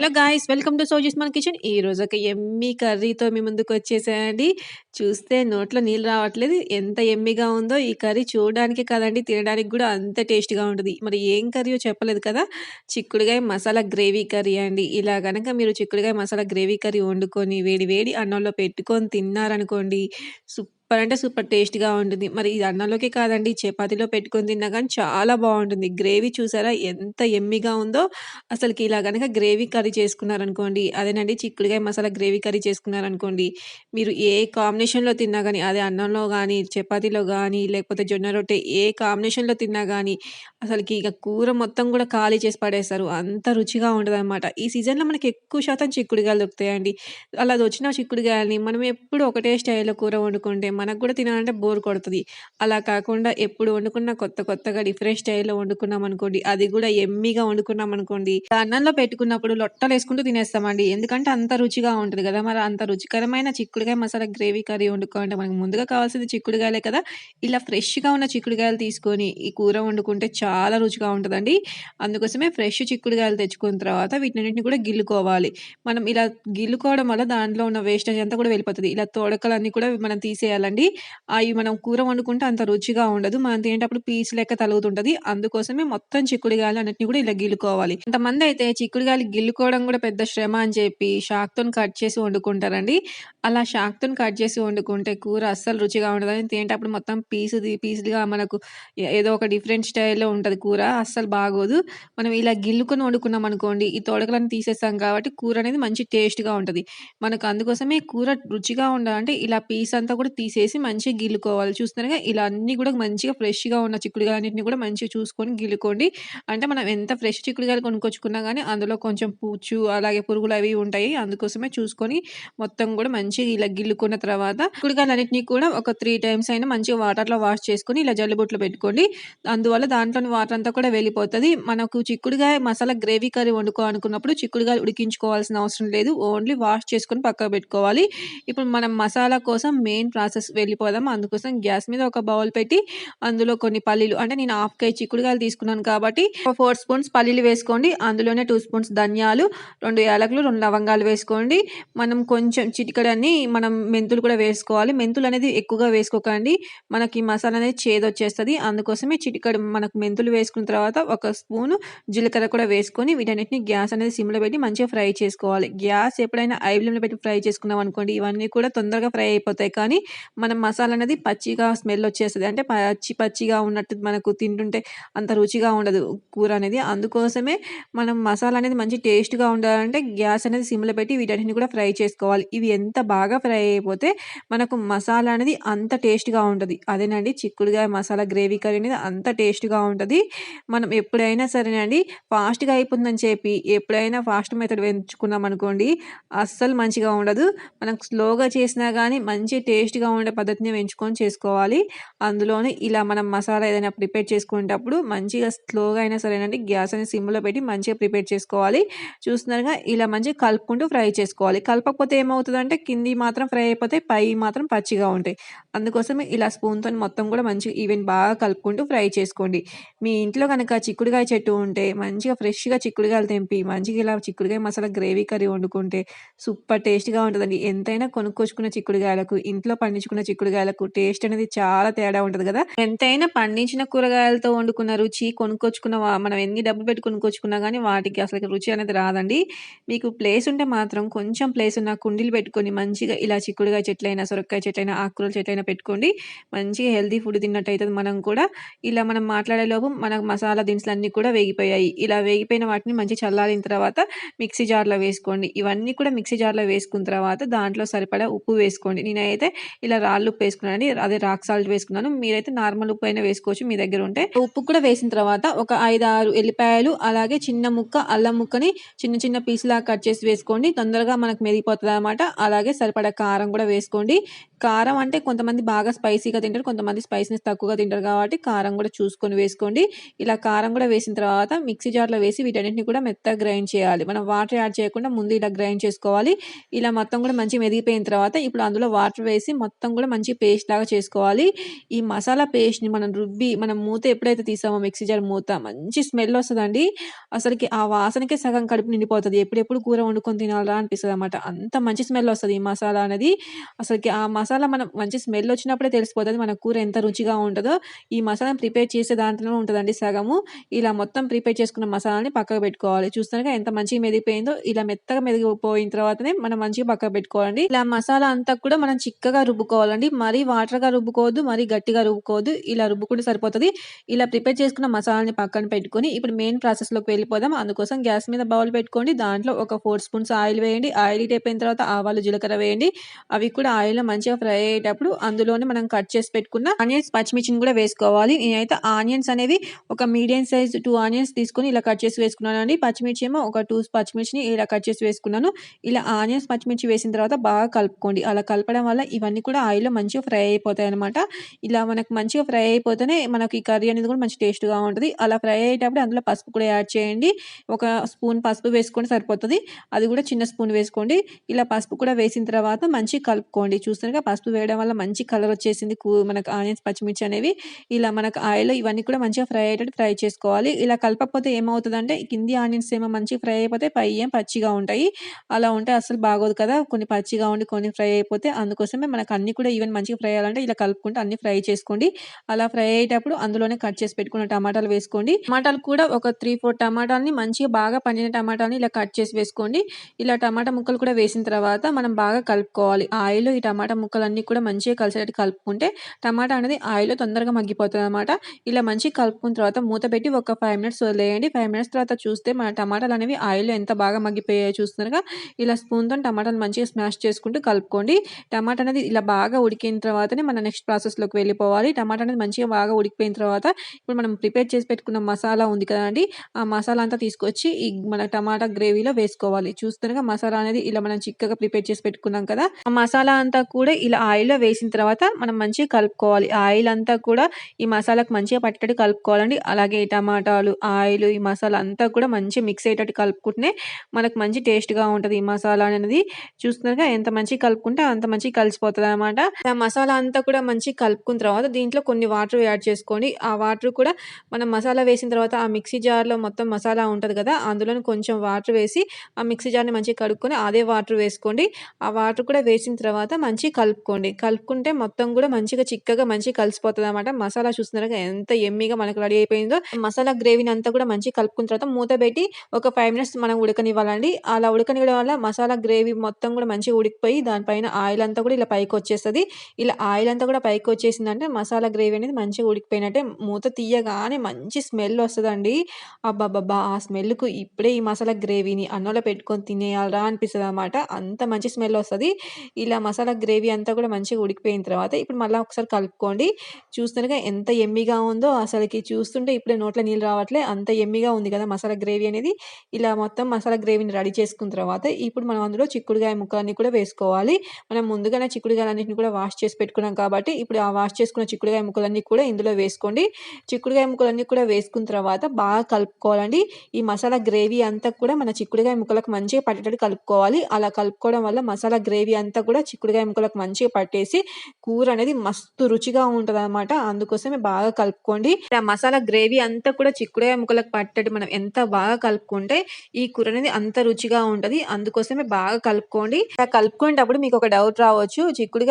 Hello guys welcome to సోజీస్ మన kitchen. ఈ రోజు ఒక ఎమ్మీ కర్రీతో మీ ముందుకు వచ్చేసాయండి చూస్తే నోట్లో నీళ్ళు రావట్లేదు. ఎంత ఎమ్మిగా ఉందో ఈ కర్రీ చూడడానికి కదండి తినడానికి కూడా అంత టేస్ట్గా ఉంటుంది. మరి ఏం కర్రీయో చెప్పలేదు కదా? చిక్కుడుగాయ మసాలా గ్రేవీ కర్రీ అండి. ఇలా కనుక మీరు చిక్కుడుగాయ మసాలా గ్రేవీ కర్రీ వండుకొని వేడి వేడి అన్నంలో పెట్టుకొని తిన్నారనుకోండి సూపర్ అంటే సూపర్ టేస్ట్‌గా ఉంటుంది. మరి ఇది అన్నంలోకే కాదండి చపాతీలో పెట్టుకొని తిన్నా కానీ చాలా బాగుంటుంది గ్రేవీ చూసారా ఎంత ఎమ్మిగా ఉందో అసలుకి ఇలా కనుక గ్రేవీ కర్రీ చేసుకున్నారనుకోండి అదేనండి చిక్కుడుకాయ మసాలా గ్రేవీ కర్రీ చేసుకున్నారనుకోండి మీరు ఏ కాంబినేషన్‌లో తిన్నా కానీ అదే అన్నంలో కానీ చపాతీలో కానీ లేకపోతే జొన్న రొట్టె ఏ కాంబినేషన్‌లో తిన్నా కానీ అసలుకి ఇక కూర మొత్తం కూడా ఖాళీ చేసి పడేస్తారు. అంత రుచిగా ఉంటదనమాట. ఈ సీజన్‌లో మనకి ఎక్కువ శాతం చిక్కుడుగాయలు దొరుకుతాయండి. అలా వచ్చిన చిక్కుడుగాయలని మనం ఎప్పుడు ఒకటే స్టైల్‌లో కూర వండుకుంటే మనకు కూడా తినాలంటే బోర్ కొడుతుంది అలా కాకుండా ఎప్పుడు వండుకున్న కొత్త కొత్తగా డిఫరెంట్ స్టైల్‌లో వండుకున్నామనుకోండి, అది కూడా ఎమ్మీగా వండుకున్నాం అనుకోండి అన్నంలో పెట్టుకున్నప్పుడు లొట్టలు వేసుకుంటూ తినేస్తామండి. ఎందుకంటే అంత రుచిగా ఉంటది కదా! మరి అంత రుచికరమైన చిక్కుడుకాయ మసాలా గ్రేవీ కర్రీ వండుకోవాలంటే మనకు ముందుగా కావాల్సింది చిక్కుడుగాయలే కదా! ఇలా ఫ్రెష్‌గా ఉన్న చిక్కుడుగాయలు తీసుకొని ఈ కూర వండుకుంటే చాలా రుచిగా ఉంటదండి. అందుకోసమే ఫ్రెష్ చిక్కుడుగాయలు తెచ్చుకున్న తర్వాత వీటన్నిటిని కూడా గిల్లుకోవాలి. మనం ఇలా గిల్లుకోవడం వల్ల దాంట్లో ఉన్న వేస్టేజ్ అంతా కూడా వెళ్ళిపోతది. ఇలా తోడకలన్నీ కూడా మనం తీసేయాలి తీసేయాలండి. అవి మనం కూర వండుకుంటే అంత రుచిగా ఉండదు. మనం తినేటప్పుడు పీచు లెక్క తలుగుతుంటది అందుకోసమే మొత్తం చిక్కుడుగాయలు అన్నిటిని కూడా ఇలా గిల్లుకోవాలి. కొంతమందయితే చిక్కుడుగాయలు గిల్లుకోవడం కూడా పెద్ద శ్రమ అని చెప్పి షాక్‌తోని కట్ చేసి వండుకుంటారండి. అలా షాక్‌తోని కట్ చేసి వండుకుంటే కూర అస్సలు రుచిగా ఉండదని తినేటప్పుడు మొత్తం పీసుది పీసులుగా మనకు ఏదో ఒక డిఫరెంట్ స్టైల్‌లో ఉంటది కూర. అస్సలు బాగోదు. మనం ఇలా గిల్లుకొని వండుకున్నాం అనుకోండి ఈ తోడకలను తీసేస్తాం కాబట్టి కూర అనేది మంచి టేస్ట్‌గా ఉంటది. మనకు అందుకోసమే కూర రుచిగా ఉండాలంటే ఇలా పీస్ అంతా కూడా తీసేసి మంచిగా గిల్లుకోవాలి. చూస్తున్నారుగా ఇలా అన్నీ కూడా మంచిగా ఫ్రెష్‌గా ఉన్న చిక్కుడుగాయలన్నిటిని కూడా మంచిగా చూసుకొని గిల్లుకోండి. అంటే మనం ఎంత ఫ్రెష్ చిక్కుడుగాయలు కొనుక్కొచ్చుకున్నా కానీ అందులో కొంచెం పూచు అలాగే పురుగులు అవి ఉంటాయి. అందుకోసమే చూసుకొని మొత్తం కూడా మంచిగా ఇలా గిల్లుకున్న తర్వాత చిక్కుడుగాయలన్నిటిని కూడా ఒక త్రీ టైమ్స్ అయినా మంచిగా వాటర్‌లో వాష్ చేసుకొని ఇలా జల్లిబుట్టలో పెట్టుకోండి. అందువల్ల దాంట్లోని వాటర్ అంతా కూడా వెళ్ళిపోతుంది మనకు చిక్కుడుగాయ మసాలా గ్రేవీ కర్రీ వండుకోవాలనుకున్నప్పుడు చిక్కుడుగాయలు ఉడికించుకోవాల్సిన అవసరం లేదు. ఓన్లీ వాష్ చేసుకొని పక్కకు పెట్టుకోవాలి. ఇప్పుడు మనం మసాలా కోసం మెయిన్ ప్రాసెస్ వెళ్ళిపోదాం. అందుకోసం గ్యాస్ మీద ఒక బౌల్ పెట్టి అందులో కొన్ని పల్లీలు అంటే నేను హాఫ్ కేజీ చిక్కుడుగాయలు తీసుకున్నాను కాబట్టి ఫోర్ స్పూన్స్ పల్లీలు వేసుకోండి. అందులోనే టూ స్పూన్స్ ధనియాలు, రెండు యాలకులు, రెండు లవంగాలు వేసుకోండి. మనం కొంచెం చిటికడన్ని మనం మెంతులు కూడా వేసుకోవాలి. మెంతులు అనేది ఎక్కువగా వేసుకోకండి. మనకి మసాలా అనేది చేదొచ్చేస్తుంది అందుకోసమే చిటికడ మనకు మెంతులు వేసుకున్న తర్వాత ఒక స్పూను జీలకర్ర కూడా వేసుకొని వీటన్నిటిని గ్యాస్ అనేది సిమ్‌లో పెట్టి మంచిగా ఫ్రై చేసుకోవాలి. గ్యాస్ ఎప్పుడైనా ఐబ్లంలో పెట్టి ఫ్రై చేసుకున్నాం అనుకోండి ఇవన్నీ కూడా తొందరగా ఫ్రై అయిపోతాయి. కానీ మనం మసాలా అనేది పచ్చిగా స్మెల్ వచ్చేస్తుంది అంటే పచ్చి పచ్చిగా ఉన్నట్టు మనకు తింటుంటే అంత రుచిగా ఉండదు కూర అనేది. అందుకోసమే మనం మసాలా అనేది మంచి టేస్ట్‌గా ఉండాలంటే గ్యాస్ అనేది సిమ్‌లో పెట్టి వీటన్నిటిని కూడా ఫ్రై చేసుకోవాలి. ఇవి ఎంత బాగా ఫ్రై అయిపోతే మనకు మసాలా అనేది అంత టేస్ట్‌గా ఉంటుంది అదేనండి చిక్కుడుగా మసాలా గ్రేవీ కర్రీ అనేది అంత టేస్ట్‌గా ఉంటుంది మనం ఎప్పుడైనా సరేనండి ఫాస్ట్‌గా అయిపోతుందని చెప్పి ఎప్పుడైనా ఫాస్ట్ మెథడ్ ఎంచుకున్నామనుకోండి అస్సలు మంచిగా ఉండదు. మనం స్లోగా చేసినా కానీ మంచి టేస్ట్‌గా ఉండే పద్ధతిని ఎంచుకొని చేసుకోవాలి. అందులోనే ఇలా మనం మసాలా ఏదైనా ప్రిపేర్ చేసుకునేటప్పుడు మంచిగా స్లోగా అయినా సరేనండి గ్యాస్ అనేది సిమ్‌లో పెట్టి మంచిగా ప్రిపేర్ చేసుకోవాలి. చూస్తున్నారుగా ఇలా మంచిగా కలుపుకుంటూ ఫ్రై చేసుకోవాలి. కలపకపోతే ఏమవుతుందంటే కింది మాత్రం ఫ్రై అయిపోతే పై మాత్రం పచ్చిగా ఉంటాయి. అందుకోసమే ఇలా స్పూన్‌తోని మొత్తం కూడా మంచిగా ఈవెన్ బాగా కలుపుకుంటూ ఫ్రై చేసుకోండి. మీ ఇంట్లో కనుక చిక్కుడుగాయ చెట్టు ఉంటే మంచిగా ఫ్రెష్‌గా చిక్కుడుగాయలు తెంపి మంచిగా ఇలా చిక్కుడుగాయ మసాలా గ్రేవీ కర్రీ వండుకుంటే సూపర్ టేస్ట్‌గా ఉంటుందండి ఎంతైనా కొనుక్కొచ్చుకున్న చిక్కుడుగాయలకు, ఇంట్లో పండించుకున్న చిక్కుడుగాయలకు టేస్ట్ అనేది చాలా తేడా ఉంటుంది కదా! ఎంతైనా పండించిన కూరగాయలతో వండుకున్న రుచి కొనుక్కొచ్చుకున్న మనం ఎన్ని డబ్బులు పెట్టి కొనుక్కొచ్చుకున్నా కానీ వాటికి అసలు రుచి అనేది రాదండి. మీకు ప్లేస్ ఉంటే మాత్రం కొంచెం ప్లేస్ ఉన్న కుండీలు పెట్టుకొని మంచిగా ఇలా చిక్కుడుగాయ చెట్లైనా, సొరకాయ చెట్లైనా, ఆకుకూరల చెట్లైనా పెట్టుకోండి. మంచిగా హెల్తీ ఫుడ్ తిన్నట్టు అవుతుంది మనం కూడా. ఇలా మనం మాట్లాడేలోపు మనకు మసాలా దినుసులు అన్నీ కూడా వేగిపోయాయి. ఇలా వేగిపోయిన వాటిని మంచిగా చల్లారిన తర్వాత మిక్సీ జార్‌లో వేసుకోండి. ఇవన్నీ కూడా మిక్సీ జార్‌లో వేసుకున్న తర్వాత దాంట్లో సరిపడా ఉప్పు వేసుకోండి. నేనైతే ఇలా రాళ్ళు ఉప్పు వేసుకున్నానండి. అదే రాక్ సాల్ట్ వేసుకున్నాను. మీరైతే నార్మల్ ఉప్పు అయినా వేసుకోవచ్చు మీ దగ్గర ఉంటే. ఉప్పు కూడా వేసిన తర్వాత ఒక 5, 6 ఎల్లిపాయలు అలాగే చిన్న ముక్క అల్లం ముక్కని చిన్న చిన్న పీస్‌లాగా కట్ చేసి వేసుకోండి. తొందరగా మనకు మెదిగిపోతదనమాట. అలాగే సరిపడా కారం కూడా వేసుకోండి. కారం అంటే కొంతమంది బాగా స్పైసీగా తింటారు. కొంతమంది స్పైసీనెస్ తక్కువగా తింటారు కాబట్టి కారం కూడా చూసుకొని వేసుకోండి. ఇలా కారం కూడా వేసిన తర్వాత మిక్సీ జార్‌లో వేసి వీటన్నిటిని కూడా మెత్తగా గ్రైండ్ చేయాలి. మనం వాటర్ యాడ్ చేయకుండా ముందు ఇలా గ్రైండ్ చేసుకోవాలి. ఇలా మొత్తం కూడా మంచిగా మెదిగిపోయిన తర్వాత ఇప్పుడు అందులో వాటర్ వేసి మొత్తం మొత్తం కూడా మంచి పేస్ట్ లాగా చేసుకోవాలి. ఈ మసాలా పేస్ట్ని మనం రుబ్బి మనం మూత ఎప్పుడైతే తీసామో మిక్సీ జార్ మూత మంచి స్మెల్ వస్తుందండి. అసలుకి ఆ వాసనకే సగం కడుపు నిండిపోతుంది. ఎప్పుడెప్పుడు కూర వండుకొని తినాలా అనిపిస్తుంది అనమాట అంత మంచి స్మెల్ వస్తుంది ఈ మసాలా అనేది. అసలుకి ఆ మసాలా మనం మంచి స్మెల్ వచ్చినప్పుడే తెలిసిపోతుంది మన కూర ఎంత రుచిగా ఉంటుందో. ఈ మసాలా ప్రిపేర్ చేసే దాంట్లో ఉంటుందండి సగము. ఇలా మొత్తం ప్రిపేర్ చేసుకున్న మసాలాని పక్కకు పెట్టుకోవాలి. చూస్తానుగా ఎంత మంచిగా మెదిగిపోయిందో ఇలా మెత్తగా మెదిగిపోయిన తర్వాతనే మనం మంచిగా పక్కకు పెట్టుకోవాలండి. ఇలా మసాలా అంతా కూడా మనం చిక్కగా రుబ్బుకోవాలండి. మరీ వాటర్గా రుబ్బుకోవద్దు మరీ గట్టిగా రుబ్బుకోవద్దు. ఇలా రుబ్బుకుంటే సరిపోతుంది. ఇలా ప్రిపేర్ చేసుకున్న మసాలాని పక్కన పెట్టుకొని ఇప్పుడు మెయిన్ ప్రాసెస్లోకి వెళ్ళిపోదాం. అందుకోసం గ్యాస్ మీద బౌల్ పెట్టుకోండి. దాంట్లో ఒక ఫోర్ స్పూన్స్ ఆయిల్ వేయండి. ఆయిల్ హీట్ అయిపోయిన తర్వాత ఆవాలు జీలకర్ర వేయండి. అవి కూడా ఆయిల్లో మంచిగా ఫ్రై అయ్యేటప్పుడు అందులోనే మనం కట్ చేసి పెట్టుకున్న ఆనియన్స్ పచ్చిమిర్చిని కూడా వేసుకోవాలి. నేనైతే ఆనియన్స్ అనేవి ఒక మీడియం సైజ్ టూ ఆనియన్స్ తీసుకొని ఇలా కట్ చేసి వేసుకున్నాను అండి పచ్చిమిర్చి ఏమో ఒక టూ పచ్చిమిర్చిని ఇలా కట్ చేసి వేసుకున్నాను. ఇలా ఆనియన్స్ పచ్చిమిర్చి వేసిన తర్వాత బాగా కలుపుకోండి. అలా కలపడం వల్ల ఇవన్నీ కూడా ఆయిల్లో మంచిగా ఫ్రై అయిపోతాయి అనమాట ఇలా మనకు మంచిగా ఫ్రై అయిపోతేనే మనకి ఈ కర్రీ అనేది కూడా మంచి టేస్ట్గా ఉంటుంది. అలా ఫ్రై అయ్యేటప్పుడు అందులో పసుపు కూడా యాడ్ చేయండి. ఒక స్పూన్ పసుపు వేసుకోండి సరిపోతుంది. అది కూడా చిన్న స్పూన్ వేసుకోండి. ఇలా పసుపు కూడా వేసిన తర్వాత మంచిగా కలుపుకోండి. చూస్తారుగా పసుపు వేయడం వల్ల మంచి కలర్ వచ్చేసింది. మనకు ఆనియన్స్ పచ్చిమిర్చి అనేవి. ఇలా మనకు ఆయిల్ ఇవన్నీ కూడా మంచిగా ఫ్రై అయ్యేటట్టు ఫ్రై చేసుకోవాలి. ఇలా కలపకపోతే ఏమవుతుందంటే కింది ఆనియన్స్ ఏమో మంచిగా ఫ్రై అయిపోతే పై ఏం పచ్చిగా ఉంటాయి. అలా ఉంటే అసలు బాగోదు కదా. కొన్ని పచ్చిగా ఉండి కొన్ని ఫ్రై అయిపోతే అందుకోసమే మనకు అన్ని కూడా ఈవెన్ మంచిగా ఫ్రై అవ్వాలంటే ఇలా కలుపుకుంటే అన్ని ఫ్రై చేసుకోండి. అలా ఫ్రై అయ్యేటప్పుడు అందులోనే కట్ చేసి పెట్టుకున్న టమాటాలు వేసుకోండి. టమాటాలు కూడా ఒక త్రీ ఫోర్ టమాటాలని మంచిగా బాగా పండిన టమాటాని ఇలా కట్ చేసి వేసుకోండి. ఇలా టమాటా ముక్కలు కూడా వేసిన తర్వాత మనం బాగా కలుపుకోవాలి. ఆయిల్ ఈ టమాటా ముక్కలన్నీ కూడా మంచిగా కలిసేటట్టు కలుపుకుంటే టమాటా అనేది ఆయిల్ తొందరగా మగ్గిపోతుంది అనమాట ఇలా మంచిగా కలుపుకున్న తర్వాత మూత పెట్టి ఒక ఫైవ్ మినిట్స్ వదిలేయండి. ఫైవ్ మినిట్స్ తర్వాత చూస్తే మన టమాటాలు అనేవి ఆయిల్ ఎంత బాగా మగ్గిపోయాయో చూస్తున్నారుగా. ఇలా స్పూన్తో టమాటాలు మంచిగా స్మాష్ చేసుకుంటూ కలుపుకోండి. టమాటా అనేది ఇలా బాగా బాగా ఉడికిన తర్వాతనే మన నెక్స్ట్ ప్రాసెస్లోకి వెళ్ళిపోవాలి. టమాటా అనేది మంచిగా బాగా ఉడికిపోయిన తర్వాత ఇప్పుడు మనం ప్రిపేర్ చేసి పెట్టుకున్న మసాలా ఉంది కదండి ఆ మసాలా అంతా తీసుకొచ్చి ఈ మన టమాటా గ్రేవీలో వేసుకోవాలి. చూస్తున్నాగా మసాలా అనేది ఇలా మనం చిక్కగా ప్రిపేర్ చేసి పెట్టుకున్నాం కదా ఆ మసాలా అంతా కూడా ఇలా ఆయిల్లో వేసిన తర్వాత మనం మంచిగా కలుపుకోవాలి. ఆయిల్ అంతా కూడా ఈ మసాలాకు మంచిగా పట్టేటట్టు కలుపుకోవాలండి. అలాగే టమాటాలు ఆయిల్ ఈ మసాలా అంతా కూడా మంచిగా మిక్స్ అయ్యేటట్టు కలుపుకుంటేనే మనకు మంచి టేస్ట్గా ఉంటుంది ఈ మసాలా అనేది. చూస్తున్నారుగా ఎంత మంచిగా కలుపుకుంటే అంత మంచిగా కలిసిపోతుంది అనమాట ఆ మసాలా అంతా కూడా మంచి కలుపుకున్న తర్వాత దీంట్లో కొన్ని వాటర్ యాడ్ చేసుకోండి ఆ వాటర్ కూడా మనం మసాలా వేసిన తర్వాత ఆ మిక్సీ జార్లో మొత్తం మసాలా ఉంటుంది కదా అందులో కొంచెం వాటర్ వేసి ఆ మిక్సీ జార్ని మంచిగా కడుక్కొని అదే వాటర్ వేసుకోండి. ఆ వాటర్ కూడా వేసిన తర్వాత మంచి కలుపుకోండి. కలుపుకుంటే మొత్తం కూడా మంచిగా చిక్కగా మంచిగా కలిసిపోతుంది అనమాట మసాలా చూస్తున్నారు ఎంత ఎమ్మిగా మనకు రెడీ అయిపోయిందో. మసాలా గ్రేవీని అంతా కూడా మంచిగా కలుపుకున్న తర్వాత మూత పెట్టి ఒక ఫైవ్ మినిట్స్ మనం ఉడకనివ్వాలండి. అలా ఉడకనివ్వడం వల్ల మసాలా గ్రేవీ మొత్తం కూడా మంచిగా ఉడికిపోయి దానిపైన ఆయిల్ అంతా కూడా ఇలా పైకి వచ్చేస్తుంది. ఇలా ఆయిల్ అంతా కూడా పైకి వచ్చేసిందంటే మసాలా గ్రేవీ అనేది మంచిగా ఉడికిపోయినట్టే మూత తీయగానే మంచి స్మెల్ వస్తుందండి. అబ్బాబ్బా ఆ స్మెల్కు ఇప్పుడే ఈ మసాలా గ్రేవీని అన్నంలో పెట్టుకొని తినేయాలరా అనిపిస్తుంది అనమాట అంత మంచి స్మెల్ వస్తుంది. ఇలా మసాలా గ్రేవీ అంతా కూడా మంచిగా ఉడికిపోయిన తర్వాత ఇప్పుడు మళ్ళీ ఒకసారి కలుపుకోండి. చూస్తుండగా ఎంత ఎమ్మిగా ఉందో అసలుకి చూస్తుంటే ఇప్పుడే నోట్లో నీళ్ళు రావట్లే అంత ఎమ్మిగా ఉంది కదా మసాలా గ్రేవీ అనేది. ఇలా మొత్తం మసాలా గ్రేవీని రెడీ చేసుకున్న తర్వాత ఇప్పుడు మనం అందులో చిక్కుడుగాయ ముక్కలన్నీ కూడా వేసుకోవాలి. మనం ముందుగానే చిక్కుడుగాయలన్నింటిని కూడా వాష్ చేసి పెట్టుకున్నాం కాబట్టి ఇప్పుడు ఆ వాష్ చేసుకున్న చిక్కుడుగాయ ముక్కలన్నీ కూడా ఇందులో వేసుకోండి. చిక్కుడుగాయ ముక్కలన్నీ కూడా వేసుకున్న తర్వాత బాగా కలుపుకోవాలండి. ఈ మసాలా గ్రేవీ అంతా కూడా మన చిక్కుడుగాయ ముక్కలకు మంచిగా పట్టేటట్టు కలుపుకోవాలి. అలా కలుపుకోవడం వల్ల మసాలా గ్రేవీ అంతా కూడా చిక్కుడుగాయ ముక్కలకు మంచిగా పట్టేసి కూర అనేది మస్తు రుచిగా ఉంటుంది అనమాట అందుకోసమే బాగా కలుపుకోండి. ఆ మసాలా గ్రేవీ అంతా కూడా చిక్కుడుగాయ ముక్కలకు పట్టేటట్టు మనం ఎంత బాగా కలుపుకుంటే ఈ కూర అనేది అంత రుచిగా ఉంటుంది. అందుకోసమే బాగా కలుపుకోండి. ఇలా కలుపుకునేటప్పుడు మీకు ఒక డౌట్ రావచ్చు.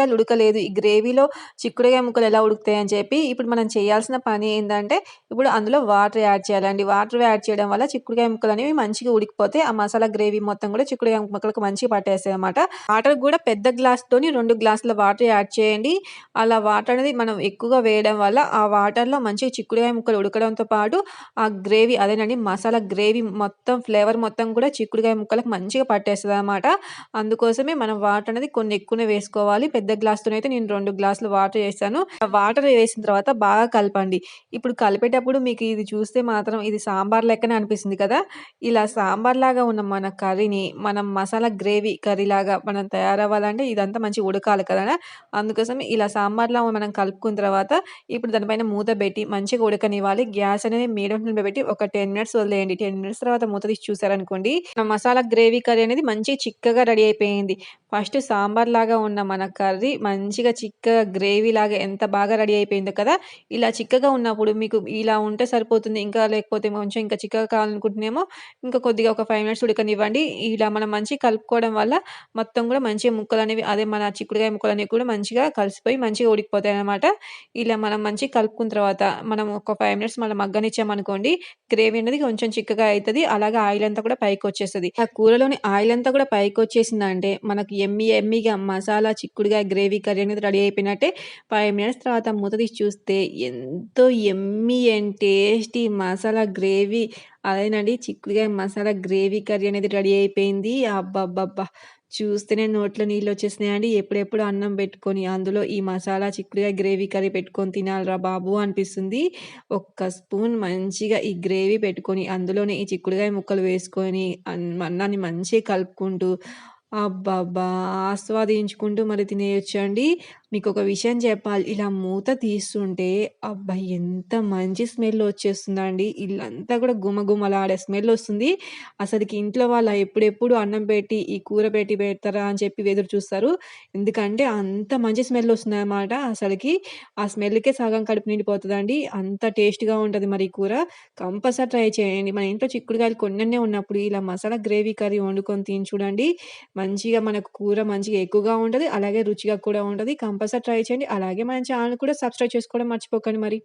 చిక్కుడుగాయలు ఉడకలేదు. ఈ గ్రేవీలో చిక్కుడుకాయ ముక్కలు ఎలా ఉడుకుతాయి అని చెప్పి ఇప్పుడు మనం చేయాల్సిన పని ఏంటంటే ఇప్పుడు అందులో వాటర్ యాడ్ చేయాలండి. వాటర్ యాడ్ చేయడం వల్ల చిక్కుడుకాయ ముక్కలు అనేవి మంచిగా ఉడికిపోతే ఆ మసాలా గ్రేవీ మొత్తం కూడా చిక్కుడుకాయ ముక్కలకు మంచిగా పట్టేస్తాయి అనమాట వాటర్ కూడా పెద్ద గ్లాస్ తోని రెండు గ్లాసుల వాటర్ యాడ్ చేయండి. అలా వాటర్ అనేది మనం ఎక్కువగా వేయడం వల్ల ఆ వాటర్లో మంచిగా చిక్కుడుకాయ ముక్కలు ఉడకడంతో పాటు ఆ గ్రేవీ అదేనండి మసాలా గ్రేవీ మొత్తం ఫ్లేవర్ మొత్తం కూడా చిక్కుడుకాయ ముక్కలకు మంచిగా పట్టేస్తుంది అనమాట అందుకోసమే మనం వాటర్ అనేది కొన్ని ఎక్కువనే వేసుకోవాలి. పెద్ద గ్లాస్తో అయితే నేను రెండు గ్లాసులు వాటర్ వేసాను. వాటర్ వేసిన తర్వాత బాగా కలపండి. ఇప్పుడు కలిపేటప్పుడు మీకు ఇది చూస్తే మాత్రం ఇది సాంబార్ లెక్కనే అనిపిస్తుంది కదా? ఇలా సాంబార్ లాగా ఉన్న మన కర్రీని మనం మసాలా గ్రేవీ కర్రీ లాగా మనం తయారవ్వాలంటే ఇదంతా మంచి ఉడకాలి కదా? అందుకోసం ఇలా సాంబార్లా మనం కలుపుకున్న తర్వాత ఇప్పుడు దానిపైన మూత పెట్టి మంచిగా ఉడకనివ్వాలి. గ్యాస్ అనేది మీడియం ఫ్లేమ్ పెట్టి ఒక టెన్ మినిట్స్ వదిలేయండి. టెన్ మినిట్స్ తర్వాత మూత తీసి చూసారనుకోండి మసాలా గ్రేవీ కర్రీ అనేది మంచి చిక్కగా రెడీ అయిపోయింది. ఫస్ట్ సాంబార్ లాగా ఉన్న మన కర్రీ వచ్చేస్తది. మంచిగా చిక్కగా గ్రేవీలాగా ఎంత బాగా రెడీ అయిపోయిందో కదా! ఇలా చిక్కగా ఉన్నప్పుడు మీకు ఇలా ఉంటే సరిపోతుంది. ఇంకా లేకపోతే కొంచెం ఇంకా చిక్కగా కావాలనుకుంటున్నామో ఇంకా కొద్దిగా ఒక ఫైవ్ మినిట్స్ ఉడకనివ్వండి. ఇలా మనం మంచిగా కలుపుకోవడం వల్ల మొత్తం కూడా మంచిగా ముక్కలనేవి అదే మన చిక్కుడుకాయ ముక్కలు అనేవి కూడా మంచిగా కలిసిపోయి మంచిగా ఉడికిపోతాయి అనమాట ఇలా మనం మంచిగా కలుపుకున్న తర్వాత మనం ఒక ఫైవ్ మినిట్స్ మళ్ళా మగ్గనిచ్చామనుకోండి గ్రేవీ అనేది కొంచెం చిక్కగా అవుతుంది అలాగే ఆయిల్ అంతా కూడా పైకొచ్చేస్తది. ఆ కూరలోని ఆయిల్ అంతా కూడా పైకొచ్చేసిందంటే మనకు ఎమ్మి ఎమ్మిగా మసాలా చిక్కుడుగా గ్రేవీ కర్రీ అనేది రెడీ అయిపోయినట్టే. ఫైవ్ మినిట్స్ తర్వాత మూత తీసి చూస్తే ఎంతో ఎమ్మి అండ్ టేస్టీ మసాలా గ్రేవీ అదేనండి చిక్కుడుకాయ మసాలా గ్రేవీ కర్రీ అనేది రెడీ అయిపోయింది. అబ్బబ్బబ్బా! చూస్తేనే నోట్లో నీళ్ళు వచ్చేసినాయండి ఎప్పుడెప్పుడు అన్నం పెట్టుకొని అందులో ఈ మసాలా చిక్కుడుగా గ్రేవీ కర్రీ పెట్టుకొని తినాలిరా బాబు అనిపిస్తుంది. ఒక్క స్పూన్ మంచిగా ఈ గ్రేవీ పెట్టుకొని అందులోనే ఈ చిక్కుడుగాయ ముక్కలు వేసుకొని అన్నాన్ని మంచిగా కలుపుకుంటూ అబ్బబ్బా! ఆస్వాదించుకుంటూ మరి తినేయొచ్చండి. మీకొక విషయం చెప్పాలి. ఇలా మూత తీస్తుంటే అబ్బా! ఎంత మంచి స్మెల్ వచ్చేస్తుందండి. ఇల్లంతా కూడా గుమగుమలాడే స్మెల్ వస్తుంది. అసలకి ఇంట్లో వాళ్ళు ఎప్పుడెప్పుడు అన్నం పెట్టి ఈ కూర పెట్టి పెడతారా అని చెప్పి ఎదురు చూస్తారు. ఎందుకంటే అంత మంచి స్మెల్ వస్తుందన్నమాట అసలకి. ఆ స్మెల్‌కే సగం కడుపు నిండిపోతదండి. అంత టేస్ట్‌గా ఉంటది మరి ఈ కూర. కంపల్సరీ ట్రై చేయండి. మన ఇంట్లో చిక్కుడుగాయలు కొన్నన్నే ఉన్నప్పుడు ఇలా మసాలా గ్రేవీ కర్రీ వండుకొని తిని చూడండి. మంచిగా మనకు కూర మంచిగా ఎక్కువగా ఉంటది. అలాగే రుచిగా కూడా ఉంటది. కంపల్సరీ ట్రై చేయండి. అలాగే మన ఛానెల్ కూడా సబ్స్క్రైబ్ చేసుకోవడం మర్చిపోకండి మరి.